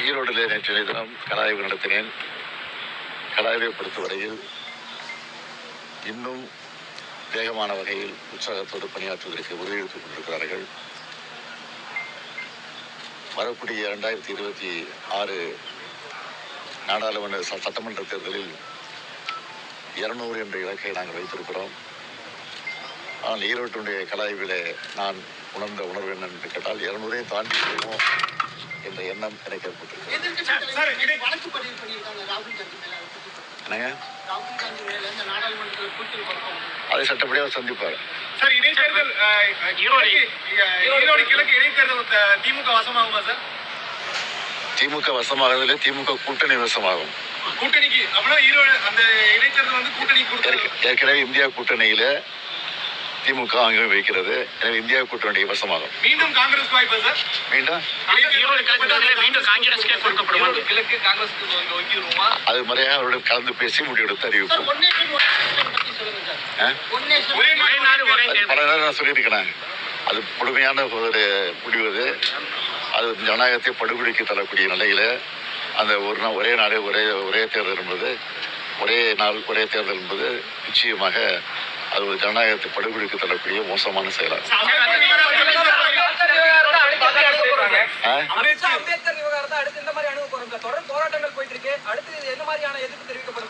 ஈரோடிலே நேற்றைய தினம் கலாய்வு நடத்தினேன். கலாய்வை பொறுத்தவரையில் இன்னும் வேகமான வகையில் உற்சாகத்தோடு பணியாற்றுவதற்கு உறுதியளித்துக் கொண்டிருக்கிறார்கள். வரக்கூடிய இரண்டாயிரத்தி இருபத்தி ஆறு நாடாளுமன்ற ச- சட்டமன்ற தேர்தலில் இருநூறு என்ற இலக்கை நாங்கள் வைத்திருக்கிறோம். ஆனால் ஈரோட்டுடைய கலாய்விலே நான் உணர்ந்த உணர்வு என்னென்று கேட்டால் இருநூறையும் தாண்டி போவோம் எண்ணம் எனக்கு ஏற்பட்டிருக்கு அதை சட்டப்படியாக சந்திப்பார். சார் இடைத்தேர்தல் ஈரோடு. கிழக்கு, இடைத்தேர்தல் திமுக வசமாகுமா சார்? திமுக வசமாகதில்லை திமுக கூட்டணி வசமாகும். கூட்டணிக்கு அப்படின்னா ஈரோடு அந்த இடைத்தேர்தல் வந்து கூட்டணி ஏற்கனவே இந்தியா கூட்டணியில திமுக அங்கே வைக்கிறது எனவே இந்தியா கூட்டணி வசமாகும். மீண்டும் காங்கிரஸ் வாய்ப்பா சார்? மீண்டும்? ஈரோடு கிழக்கு தொகுதியில மீண்டும் காங்கிரஸ்க்கே கொடுக்கப்படுமா கிழக்கு காங்கிரஸ்க்கு ஒதுக்கிடுவோமா அது முறையாக அவருடன் கலந்து பேசி முடிவெடுத்து சார் அறிவிப்போம் பல நேரம் நான் சொல்லியிருக்கிறேன் அது கொடுமையான ஒரு முடிவு அது. அது ஜனநாயகத்தை படுகொலைக்கு தரக்கூடிய நிலையில அந்த ஒரு நாள் ஒரே நாடு ஒரே ஒரே தேர்தல் என்பது ஒரே நாள் ஒரே தேர்தல் என்பது நிச்சயமாக அது ஒரு ஜனநாயகத்தை படுகொலைக்கு தரக்கூடிய மோசமான செயலாகும். அமித்ஷா அம்பேத்கர் விவகாரத்தை அடுத்து இந்த மாதிரி அணுக போறோம் தொடர் போராட்டங்கள் போயிட்டு இருக்கு. அடுத்து எந்த மாதிரியான எதிர்ப்பு தெரிவிக்கப்படும்